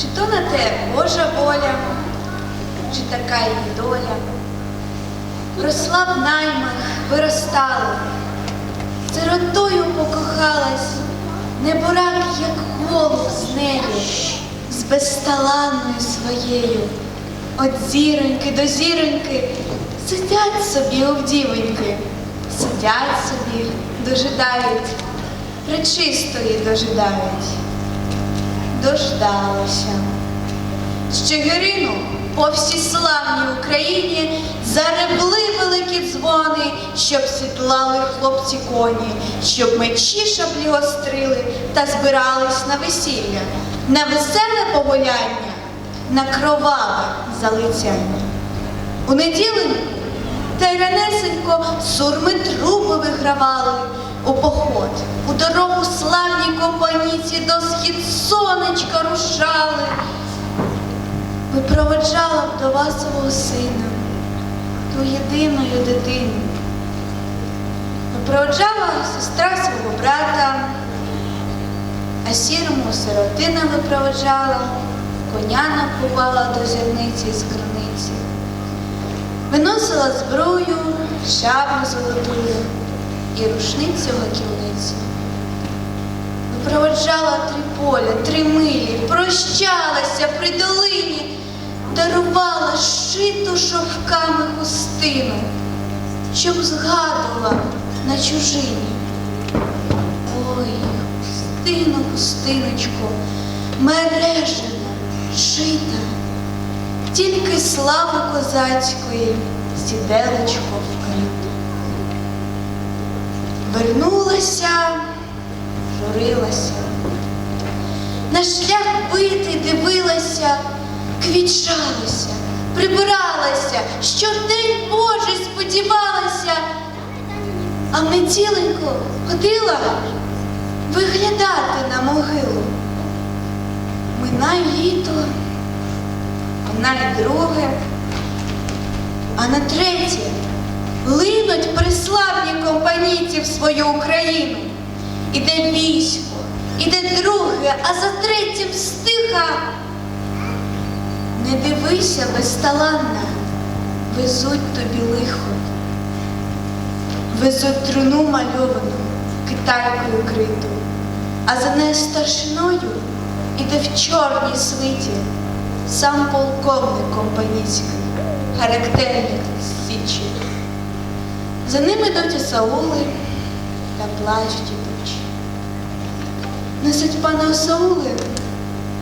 Чи то на те Божа воля, чи така її доля. Росла в наймах, виростала, сиротою покохалась, неборак, як голуб з нею, з безталанною своєю. От зіроньки до зіроньки сидять собі овдівоньки, сидять собі, дожидають, пречистої дожидають. Дождалася. Щегирину по всій славній Україні заребли великі дзвони, щоб сідлали хлопці коні, щоб мечі шаблі гострили та збирались на весілля, на веселе погуляння, на кроваве залицяння. У неділю та й ранесенько сурми труби вигравали у поход, дорогу славні компаніці до схід сонечка рушали. Випроводжала вдова свого сина, ту єдиною дитину. Випроводжала сестра свого брата, а сірому сиротина випроводжала, коня напувала до зірниці з криниці. Виносила зброю, шаблю золотую і рушницю гаківниці. Випроводжала три поля, три милі, прощалася при долині, дарувала шиту шовками хустину, щоб згадувала на чужині. Ой, хустину, хустиночко, мережена, шита, тільки слави козацької сіделечко вкрито. Вернулася журилася. На шлях битий дивилася, квітчалася, прибиралася, що день Божий сподівалася, а в неділенько ходила виглядати на могилу. Минай літо, минай друге, а на третє линуть приславні компанійці в свою Україну. Іде військо, іде друге, а за третім стиха. Не дивися безталанна, везуть тобі лихо, везуть труну мальовану, китайкою криту, а за нею старшиною іде в чорній свиті сам полковник компанійський, характерник Січі. За ним ідуть і Саули та плачуть ідучі. Несуть пана Саули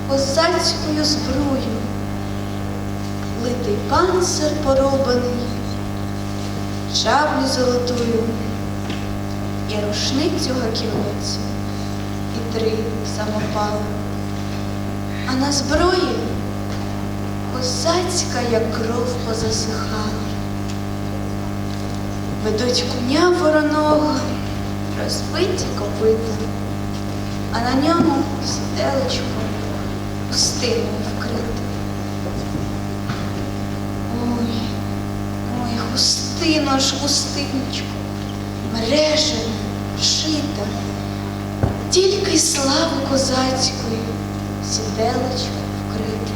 козацькою зброю, литий панцир порубаний, шаблю золотую і рушницю гаківницю, і три самопали. А на зброї козацька, як кров позасихала. Ведуть коня вороного, сіделечко пустиною вкрите. Ой, ой, хустино ж, хустиночку, мережена, шита, тільки й слави козацької, сіделечко вкрите.